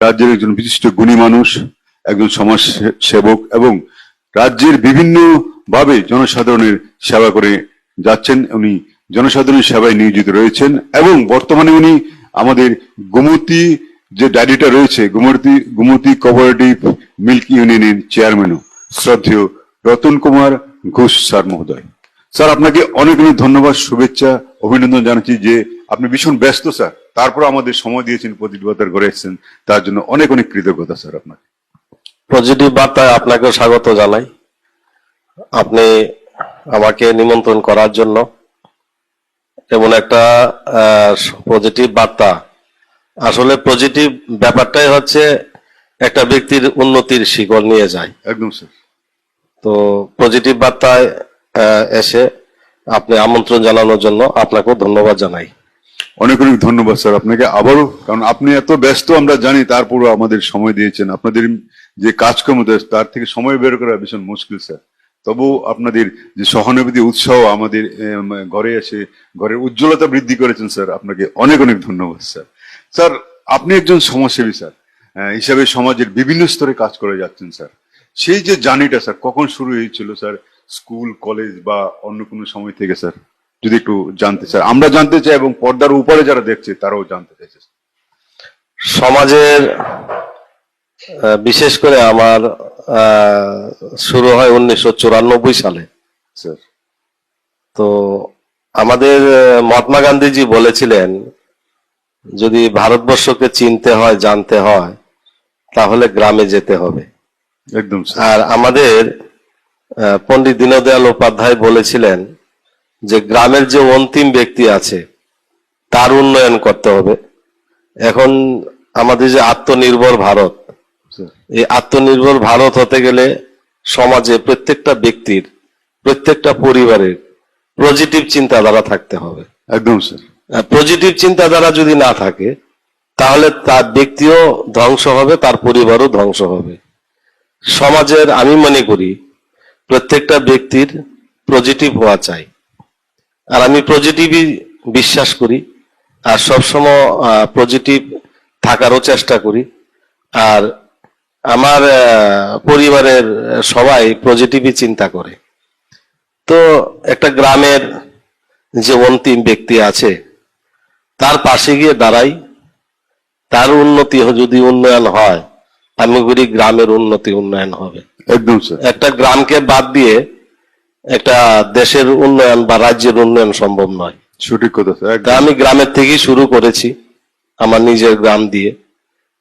রাজ্যের একজন বিশিষ্ট গুণী মানুষ, একজন সমাজ সেবক এবং রাজ্যের বিভিন্ন ভাবে জনসাধারণের সেবা করে যাচ্ছেন। উনি জনসাধারণের সেবায় নিয়োজিত রয়েছেন এবং বর্তমানে উনি আমাদের গোমতী যে ডায়েরিটা রয়েছে, গোমতী গোমতী কোঅপারেটিভ মিল্ক ইউনিয়নের চেয়ারম্যানও শ্রদ্ধেয় রতন কুমার ঘোষ স্যার মহোদয়। স্যার, আপনাকে অনেক অনেক ধন্যবাদ, শুভেচ্ছা, অভিনন্দন জানাচ্ছি যে আপনি ভীষণ ব্যস্ত স্যার। তারপর আমাদের সময় দিয়েছেন প্রতিযোগিতার ঘরে এসেছেন। তার জন্য অনেক অনেক কৃতজ্ঞতা স্যার আপনাকে। পজিটিভ বার্তায় আপনাকেও স্বাগত জানাই। আপনি আমাকে নিমন্ত্রণ করার জন্য এমন একটা পজিটিভ বার্তা। আসলে পজিটিভ ব্যাপারটাই হচ্ছে একটা ব্যক্তির উন্নতির শিকড় নিয়ে যায়। একদম স্যার। তো পজিটিভ বার্তায় আহ, এসে আপনি আমন্ত্রণ জানানোর জন্য আপনাকেও ধন্যবাদ জানাই। অনেক অনেক ধন্যবাদ, স্যার। আপনাকে আবারও, কারণ আপনি এত ব্যস্ত, আমরা জানি তারপরও আমাদের সময় দিয়েছেন। আপনাদের যে কাজকর্ম, তার থেকে সময় বের করা ভীষণ মুশকিল, স্যার। তবু আপনাদের যে সহানুভূতি, উৎসাহ আমাদের ঘরে এসে, ঘরের উজ্জ্বলতা বৃদ্ধি করেছেন, স্যার, আপনাকে অনেক অনেক ধন্যবাদ, স্যার। স্যার, আপনি একজন সমাজসেবী, স্যার। হিসাবে সমাজের বিভিন্ন স্তরে কাজ করে যাচ্ছেন, স্যার। সেই যে জার্নিটা, স্যার, কখন শুরু হয়েছিল, স্যার? স্কুল, কলেজ বা অন্য কোনো সময় থেকে, স্যার? যদি একটু জানতে চাই আমরা জানতে চাই এবং পর্দার উপরে যারা দেখছে তারাও জানতে চাইছে। সমাজের বিশেষ করে আমার আহ, শুরু হয় উনিশশো চুরানব্বই সালে। স্যার। তো আমাদের মহাত্মা গান্ধীজি বলেছিলেন যদি ভারতবর্ষকে চিনতে হয় জানতে হয় তাহলে গ্রামে যেতে হবে। একদম আর আমাদের পণ্ডিত দীনদয়াল উপাধ্যায় বলেছিলেন যে গ্রামের যে অন্তিম ব্যক্তি আছে তার উন্নয়ন করতে হবে। এখন আমাদের যে আত্মনির্ভর ভারত এই আত্মনির্ভর ভারত হতে গেলে সমাজে প্রত্যেকটা ব্যক্তির প্রত্যেকটা পরিবারের পজিটিভ চিন্তাধারা থাকতে হবে। একদম স্যার। পজিটিভ চিন্তাধারা যদি না থাকে তাহলে তার ব্যক্তিও ধ্বংস হবে তার পরিবারও ধ্বংস হবে। সমাজের আমি মনে করি প্রত্যেকটা ব্যক্তির পজিটিভ হওয়া চাই। আর আমি পজিটিভই বিশ্বাস করি। আর সবসময় পজিটিভ থাকারও চেষ্টা করি। আর আমার পরিবারের সবাই পজিটিভই চিন্তা করে। তো একটা গ্রামের যে অন্তিম ব্যক্তি আছে তার পাশে গিয়ে দাঁড়াই। তার উন্নতি যদি উন্নয়ন হয় আমি করি গ্রামের উন্নতি উন্নয়ন হবে। একদম একটা গ্রামকে বাদ দিয়ে একটা দেশের উন্নয়ন বা রাজ্যের উন্নয়ন সম্ভব নয়। সঠিক কথা স্যার আমি গ্রামের থেকেই শুরু করেছি আমার নিজের গ্রাম দিয়ে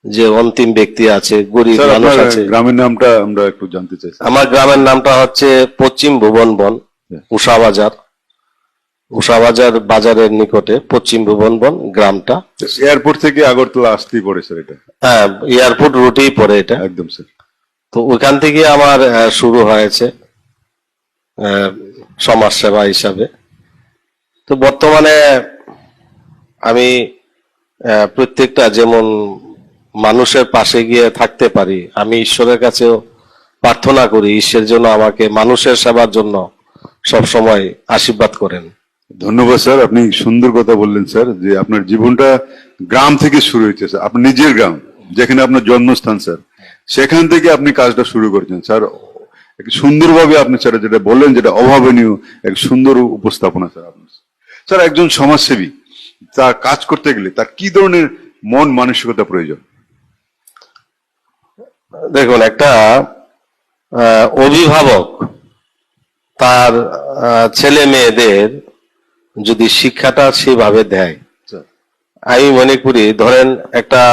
যে অন্তিম ব্যক্তি আছে গরিব মানুষ আছে। গ্রামের নামটা আমরা একটু জানতে চাই আমার গ্রামের নামটা হচ্ছে পশ্চিম ভুবন বন উষা বাজার। উষা বাজার বাজারের নিকটে পশ্চিম ভুবন বন গ্রামটা। এয়ারপোর্ট থেকে আগরতলা আসতেই পড়ে স্যার এটা। হ্যাঁ এয়ারপোর্ট রুটেই পড়ে এটা। একদম স্যার তো ওইখান থেকে আমার শুরু হয়েছে। আহ, সমাজ সেবা হিসাবে। তো বর্তমানে আমি প্রত্যেকটা যেমন মানুষের পাশে গিয়ে থাকতে পারি আমি ঈশ্বরের কাছেও প্রার্থনা করি ঈশ্বর জন্য আমাকে মানুষের সেবার জন্য সব সময় আশীর্বাদ করেন। ধন্যবাদ স্যার আপনি সুন্দর কথা বললেন স্যার যে আপনার জীবনটা গ্রাম থেকে শুরু হয়েছে স্যার আপনার নিজের গ্রাম যেখানে আপনার জন্মস্থান স্যার সেখান থেকে আপনি কাজটা শুরু করেছেন স্যার। এক সুন্দরভাবে আপনি স্যার যেটা বললেন যেটা অভাবনীয় এক সুন্দর উপস্থাপনা স্যার আপনার। স্যার একজন সমাজসেবী তার কাজ করতে গেলে তার কি ধরনের মন মানসিকতা প্রয়োজন? দেখুন একটা অভিভাবক তার ছেলে মেয়েদের যদি শিক্ষাটা সেভাবে দেয় আমি মনে করি ধরেন একটা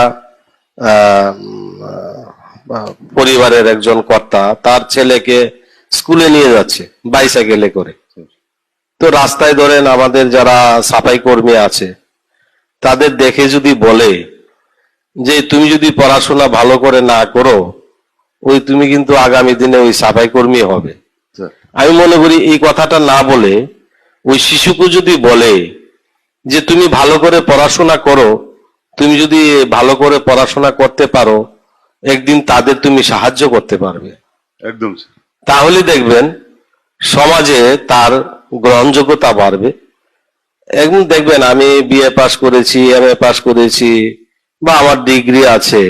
আহ, পরিবারের একজন কর্তা তার ছেলেকে স্কুলে নিয়ে যাচ্ছে বাইসাইকেলে করে। তো রাস্তায় ধরেন আমাদের যারা সাফাই কর্মী আছে তাদের দেখে যদি বলে যে তুমি যদি পড়াশোনা ভালো করে না করো ওই তুমি কিন্তু আগামী দিনে ওই সাফাই কর্মী হবে। আমি মনে করি এই কথাটা না বলে ওই শিশুকে যদি বলে যে তুমি ভালো করে পড়াশোনা করো তুমি যদি ভালো করে পড়াশোনা করতে পারো একদিন তাদের তুমি সাহায্য করতে পারবে। একদম তাহলে দেখবেন সমাজে তার গ্রহণযোগ্যতা বাড়বে। একদিন দেখবেন আমি বিএ পাস করেছি এম এ পাস করেছি বা আমার ডিগ্রি আছে।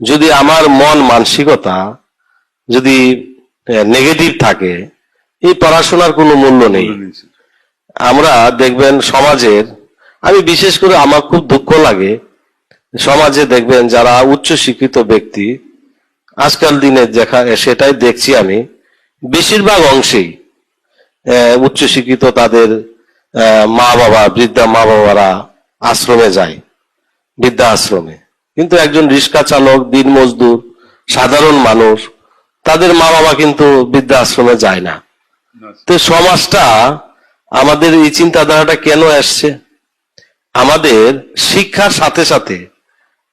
যদি আমার মন মানসিকতা যদি নেগেটিভ থাকে এই পড়াশোনার কোনো মূল্য নেই। আমরা দেখবেন সমাজের আমি বিশেষ করে আমার খুব দুঃখ লাগে সমাজে দেখবেন যারা উচ্চ শিক্ষিত ব্যক্তি, আজকাল দিনে দেখা, সেটাই দেখছি আমি, বেশিরভাগ অংশেই উচ্চ শিক্ষিত তাদের মা বাবা, বৃদ্ধা মা বাবারা আশ্রমে যায়, বৃদ্ধা আশ্রমে। কিন্তু একজন রিক্সা চালক দিন মজদুর, সাধারণ মানুষ, তাদের মা বাবা কিন্তু বৃদ্ধা আশ্রমে যায় না। তো সমাজটা আমাদের এই চিন্তাধারাটা কেন আসছে আমাদের শিক্ষার সাথে সাথে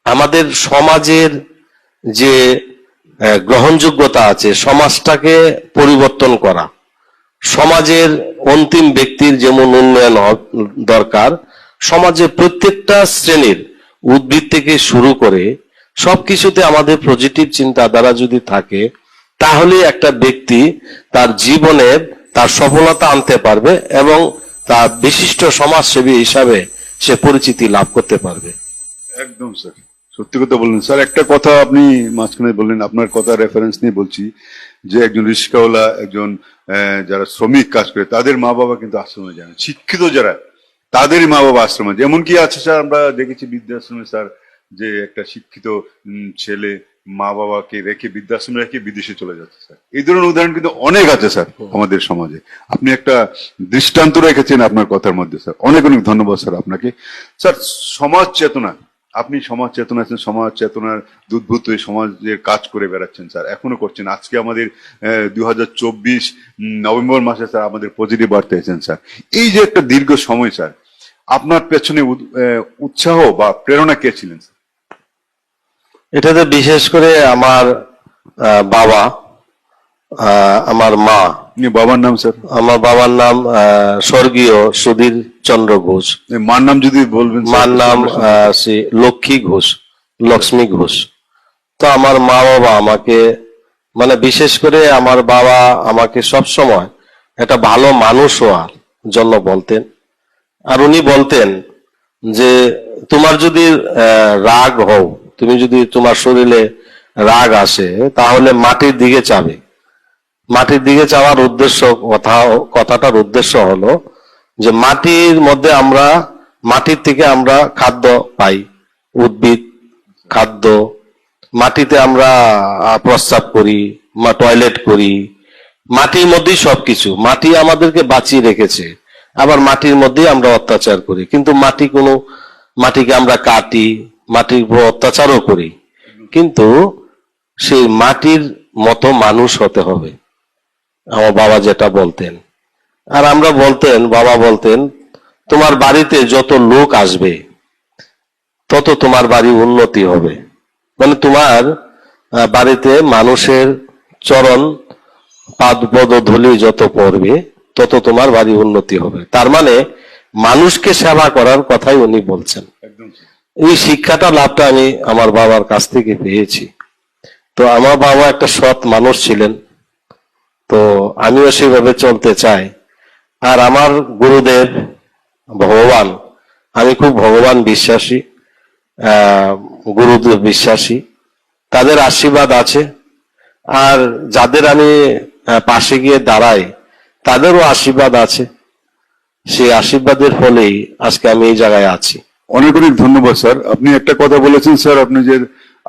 আমাদের সমাজের যে গ্রহণযোগ্যতা আছে, সমাজটাকে পরিবর্তন করা। সমাজের অন্তিম ব্যক্তির যেমন উন্নয়ন দরকার সমাজের প্রত্যেকটা শ্রেণির উদ্ভিদ থেকে শুরু করে সবকিছুতে আমাদের পজিটিভ চিন্তাধারা যদি থাকে, তাহলে একটা ব্যক্তি তার জীবনে তার সফলতা আনতে পারবে এবং তার বিশিষ্ট সমাজসেবী হিসাবে সে পরিচিতি লাভ করতে পারবে। একদম, স্যার। সত্যি কথা বললেন। স্যার, একটা কথা আপনি মাঝখানে বললেন, আপনার কথা রেফারেন্স নিয়ে বলছি যে একজন রিক্সাওয়ালা একজন যারা শ্রমিক কাজ করে, তাদের মা বাবা কিন্তু আশ্রমে যায় শিক্ষিত যারা তাদের মা বাবা আশ্রমে যায়। এমনকি আছে স্যার, আমরা দেখেছি বৃদ্ধাশ্রমে স্যার, যে একটা শিক্ষিত ছেলে মা বাবাকে রেখে বৃদ্ধাশ্রমে রেখে বিদেশে চলে যাচ্ছে স্যার। এই ধরনের উদাহরণ কিন্তু অনেক আছে স্যার আমাদের সমাজে। আপনি একটা দৃষ্টান্ত রেখেছেন আপনার কথার মধ্যে, স্যার। অনেক অনেক ধন্যবাদ স্যার আপনাকে। স্যার, সমাজ চেতনা আপনি সমাজ চেতনা আছেন, সমাজ চেতনার হয়ে সমাজের কাজ করে বেড়াচ্ছেন, স্যার। এখনও করছেন। আজকে আমাদের দু হাজার চব্বিশ নভেম্বর মাসে, স্যার, আমাদের পজিটিভ বার্তা এসেছেন স্যার। এই যে একটা দীর্ঘ সময়, স্যার, আপনার পেছনে উৎসাহ বা প্রেরণা কে ছিলেন, স্যার? এটাতে বিশেষ করে আমার বাবা আমার মা। বাবার নাম স্যার? আমার বাবার নাম আহ, স্বর্গীয় সুধীর চন্দ্র ঘোষ। মার নাম যদি বলবেন মার নাম লক্ষ্মী ঘোষ লক্ষ্মী ঘোষ। তো আমার মা বাবা আমাকে মানে বিশেষ করে আমার বাবা আমাকে সব সময় একটা ভালো মানুষ হওয়ার জন্য বলতেন। আর উনি বলতেন যে তোমার যদি আহ, রাগ হও তুমি যদি তোমার শরীরে রাগ আসে তাহলে মাটির দিকে চাবে। মাটির দিকে চাওয়ার উদ্দেশ্য কথা, কথাটার উদ্দেশ্য হলো যে মাটির মধ্যে আমরা, মাটির থেকে আমরা খাদ্য পাই, উদ্ভিদ, খাদ্য। মাটিতে আমরা প্রস্রাব করি টয়লেট করি। মাটির মধ্যেই সবকিছু। মাটি আমাদেরকে বাঁচিয়ে রেখেছে। আবার মাটির মধ্যেই আমরা অত্যাচার করি। কিন্তু মাটি কোনো, মাটিকে আমরা কাটি, মাটির উপর অত্যাচারও করি। কিন্তু সেই মাটির মতো মানুষ হতে হবে। আমার বাবা যেটা বলতেন। আর আমরা বলতেন বাবা বলতেন তোমার বাড়িতে যত লোক আসবে তত তোমার বাড়ি উন্নতি হবে। মানে তোমার বাড়িতে মানুষের চরণ পাদ পদধূলি যত পড়বে তত তোমার বাড়ি উন্নতি হবে। তার মানে মানুষকে সেবা করার কথাই উনি বলছেন। এই শিক্ষাটা লাভটা আমি আমার বাবার কাছ থেকে পেয়েছি। তো আমার বাবা একটা সৎ মানুষ ছিলেন। তো আমিও সেভাবে চলতে চাই। আর আমার গুরুদেব ভগবান, আমি খুব ভগবান বিশ্বাসী গুরুদেব বিশ্বাসী। তাদের আশীর্বাদ আছে। আর যাদের আমি পাশে গিয়ে দাঁড়াই, তাদেরও আশীর্বাদ আছে। সেই আশীর্বাদের ফলেই আজকে আমি এই জায়গায় আছি। অনেক অনেক ধন্যবাদ, স্যার। আপনি একটা কথা বলেছেন, স্যার, আপনি যে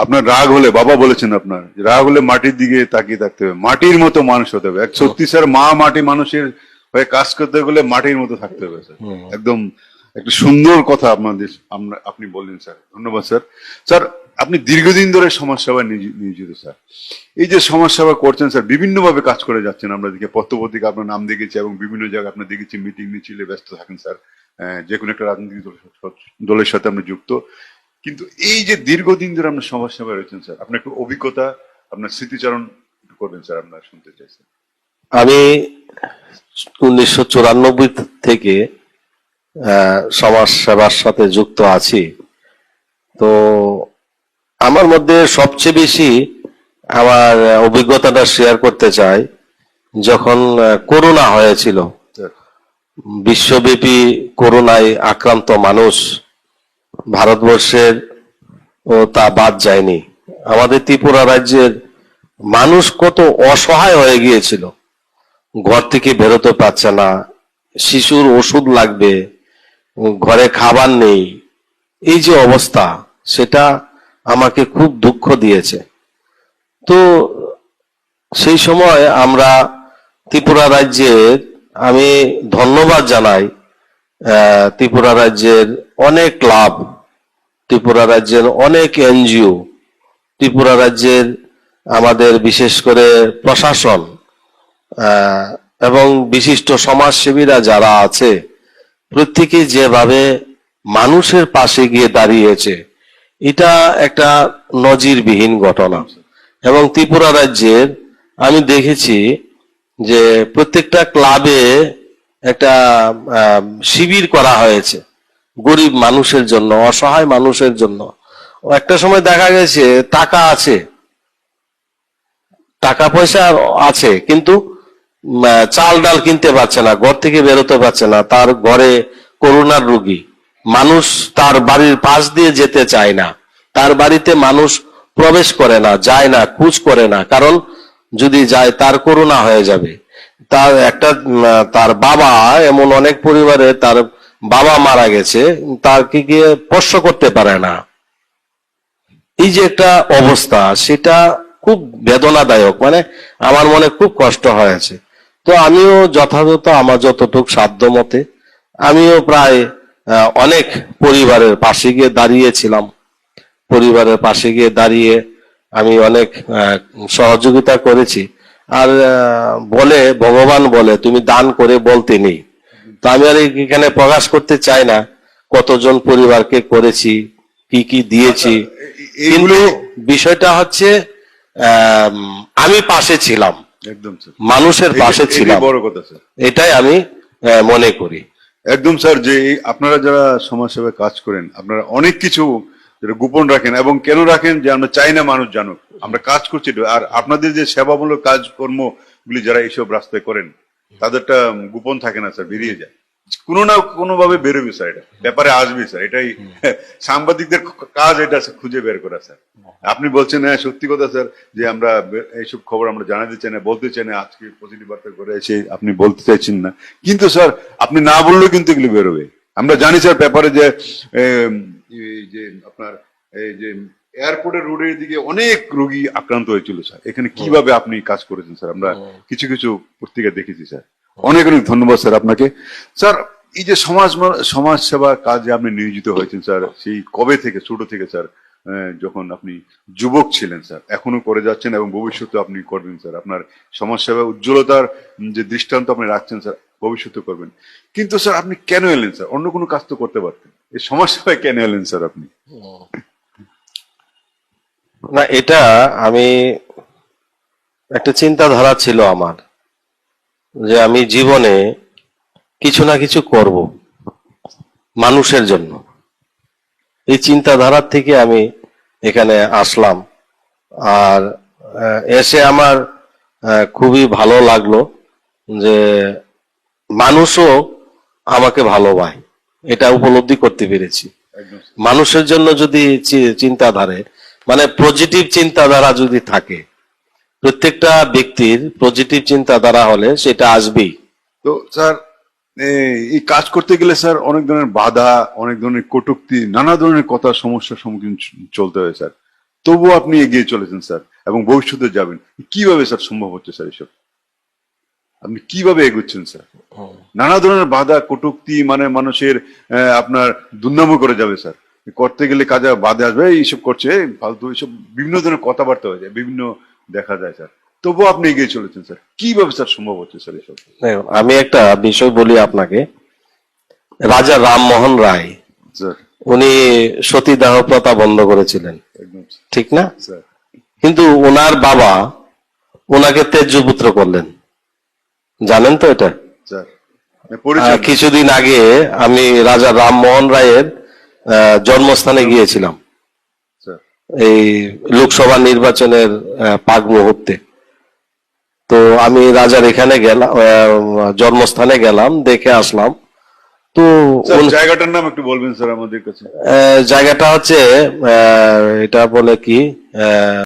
আপনার রাগ হলে বাবা বলেছেন আপনার রাগ হলে মাটির দিকে তাকিয়ে থাকতে হবে। মাটির মতো মানুষ হতে হবে। এক সত্যি স্যার মা মাটি মানুষের হয়ে কাজ করতে গেলে মাটির মতো থাকতে হবে স্যার। একদম একটা সুন্দর কথা আপনাদের আপনি বললেন স্যার। ধন্যবাদ স্যার। স্যার আপনি দীর্ঘদিন ধরে সমাজসেবায় নিয়োজি- নিয়োজিত স্যার। এই যে সমাজসেবা করছেন স্যার বিভিন্নভাবে কাজ করে যাচ্ছেন আমরা দেখে পত্রপত্রিকা আপনার নাম দেখেছি এবং বিভিন্ন জায়গায় আপনার দেখেছি মিটিং মিছিলে ব্যস্ত থাকেন স্যার। যে কোনো একটা রাজনৈতিক দলের সাথে- দলের সাথে আপনি যুক্ত। কিন্তু এই যে দীর্ঘদিন ধরে আপনার সমাজসেবায় রয়েছেন স্যার আপনার একটু অভিজ্ঞতা আপনার স্মৃতিচারণ একটু করবেন স্যার আপনার শুনতে চাই স্যার? আমি উনিশশো চুরানব্বই থেকে সমাজ সেবার সাথে যুক্ত আছি। তো আমার মধ্যে সবচেয়ে বেশি আমার অভিজ্ঞতাটা শেয়ার করতে চাই যখন করোনা হয়েছিল। বিশ্বব্যাপী করোনায় আক্রান্ত মানুষ ভারতবর্ষের ও তা বাদ যায়নি। আমাদের ত্রিপুরা রাজ্যের মানুষ কত অসহায় হয়ে গিয়েছিল। ঘর থেকে বেরোতে পারছে না, শিশুর ওষুধ লাগবে, ঘরে খাবার নেই। এই যে অবস্থা, সেটা আমাকে খুব দুঃখ দিয়েছে। তো সেই সময় আমরা ত্রিপুরা রাজ্যের, আমি ধন্যবাদ জানাই ত্রিপুরা রাজ্যের অনেক ক্লাব, ত্রিপুরা রাজ্যের অনেক এনজিও, ত্রিপুরা রাজ্যের আমাদের বিশেষ করে প্রশাসন এবং বিশিষ্ট সমাজসেবীরা যারা আছে, প্রত্যেকে যেভাবে মানুষের পাশে গিয়ে দাঁড়িয়েছে, এটা একটা নজিরবিহীন ঘটনা। এবং ত্রিপুরা রাজ্যের আমি দেখেছি যে প্রত্যেকটা ক্লাবে একটা শিবির করা হয়েছে। গরিব মানুষের জন্য, অসহায় মানুষের জন্য। একটা সময় দেখা গেছে, টাকা আছে। টাকা পয়সা আছে, কিন্তু চাল ডাল কিনতে পারছে না, ঘর থেকে বেরোতে পারছে না, তার ঘরে করোনার রুগী। মানুষ তার বাড়ির পাশ দিয়ে যেতে চায় না। তার বাড়িতে মানুষ প্রবেশ করে না, যায় না কুচ করে না, কারণ যদি যায় তার করোনা হয়ে যাবে। তার একটা তার বাবা এমন অনেক পরিবারে তার বাবা মারা গেছে, তাকে গিয়ে স্পর্শ করতে পারে না। এই যে একটা অবস্থা, সেটা খুব বেদনাদায়ক মানে আমার মনে খুব কষ্ট হয়েছে। তো আমিও যথাযথ, আমার যতটুক সাধ্য মতে, আমিও প্রায় অনেক পরিবারের পাশে গিয়ে দাঁড়িয়েছিলাম। পরিবারের পাশে গিয়ে দাঁড়িয়ে আমি অনেক সহযোগিতা করেছি। আর বলে, ভগবান বলে, তুমি দান করে বলতে নেই। তো আমি আর এখানে প্রকাশ করতে চাই না কতজন পরিবারকে করেছি কি কি দিয়েছি। কিন্তু বিষয়টা হচ্ছে আম, পাশে ছিলাম। একদম মানুষের পাশে ছিলাম। বড় কথা স্যার। এটাই আমি মনে করি। একদম স্যার যে আপনারা যারা সমাজ সেবায় কাজ করেন আপনারা অনেক কিছু গোপন রাখেন এবং কেন রাখেন যে আমরা চাই না মানুষ জানুক। আমরা কাজ করছি। আর আপনাদের যে সেবামূলক কাজকর্ম গুলি যারা এইসব রাস্তায় করেন তাদেরটা গোপন থাকে না, স্যার, বেরিয়ে যায়। কোনো না কোনো ভাবে বেরোবে, স্যার, এটা। ব্যাপারে আসবে, স্যার, এটাই সাংবাদিকদের কাজ এটা খুঁজে বের করা, স্যার। আপনি বলছেন হ্যাঁ সত্যি কথা, স্যার, যে আমরা এইসব খবর আমরা জানাতে চাই না, বলতে চাই না, আজকে পজিটিভ বার্তা করে এসে আপনি বলতে চাইছেন না। কিন্তু, স্যার, আপনি না বললেও কিন্তু এগুলো বেরোবে। আমরা জানি, স্যার, ব্যাপারে যে যে আপনার, এই যে এয়ারপোর্টের রোডের দিকে অনেক রোগী আক্রান্ত হয়েছিল স্যার। এখানে কীভাবে আপনি কাজ করেছেন স্যার? আমরা কিছু কিছু পত্রিকা দেখেছি স্যার। অনেক অনেক ধন্যবাদ স্যার আপনাকে। স্যার এই যে সমাজ সমাজ সেবা কাজে আপনি নিয়োজিত হয়েছেন স্যার সেই কবে থেকে ছোট থেকে স্যার যখন আপনি যুবক ছিলেন স্যার এখনও করে যাচ্ছেন এবং ভবিষ্যতে আপনি করবেন স্যার আপনার সমাজ সেবা উজ্জ্বলতার যে দৃষ্টান্ত আপনি রাখছেন স্যার ভবিষ্যতে করবেন। কিন্তু স্যার আপনি কেন এলেন স্যার? অন্য কোনো কাজ তো করতে পারতেন। এই সমাজ সেবায় কেন এলেন স্যার আপনি? না এটা আমি একটা চিন্তাধারা ছিল আমার যে আমি জীবনে কিছু না কিছু করব মানুষের জন্য। এই চিন্তাধারার থেকে আমি এখানে আসলাম আর এসে আমার খুবই ভালো লাগল যে মানুষও আমাকে ভালোবায় এটা উপলব্ধি করতে পেরেছি। মানুষের জন্য যদি চিন্তাধারে মানে পজিটিভ চিন্তাধারা যদি থাকে প্রত্যেকটা ব্যক্তির পজিটিভ চিন্তাধারা হলে সেটা আসবেই। তো স্যার এই কাজ করতে গেলে স্যার অনেক ধরনের বাধা অনেক ধরনের কটুক্তি নানা ধরনের কথা সমস্যার সম্মুখীন চলতে হয় স্যার। তবুও আপনি এগিয়ে চলেছেন স্যার এবং ভবিষ্যতে যাবেন। কীভাবে স্যার সম্ভব হচ্ছে স্যার এসব? আপনি কীভাবে এগোচ্ছেন স্যার? নানা ধরনের বাধা কটুক্তি মানে মানুষের আপনার দুর্নামও করে যাবে স্যার। করতে গেলে কাজে বাধা আসবে এইসব করছে ফালতু এইসব বিভিন্ন ধরনের কথাবার্তা হয়ে যায় বিভিন্ন দেখা যায় স্যার। তবুও আপনি এগিয়ে চলেছেন স্যার। কীভাবে স্যার সম্ভব হচ্ছে স্যার এসব? আমি একটা বিষয় বলি আপনাকে। রাজা রামমোহন রায় স্যার। উনি সতীদাহ প্রথা বন্ধ করেছিলেন। ঠিক না? স্যার। কিন্তু ওনার বাবা ওনাকে তেজ্যপুত্র করলেন। জানেন তো এটা? কিছুদিন আগে আমি রাজা রামমোহন রায়ের জন্মস্থানে গিয়েছিলাম। এই লোকসভা নির্বাচনের পাক মুহূর্তে। তো আমি রাজার এখানে গেলাম আহ, জন্মস্থানে গেলাম দেখে আসলাম। তো জায়গাটার নাম একটু বলবেন স্যার আমাদের কাছে। জায়গাটা হচ্ছে আহ, এটা বলে কি আহ,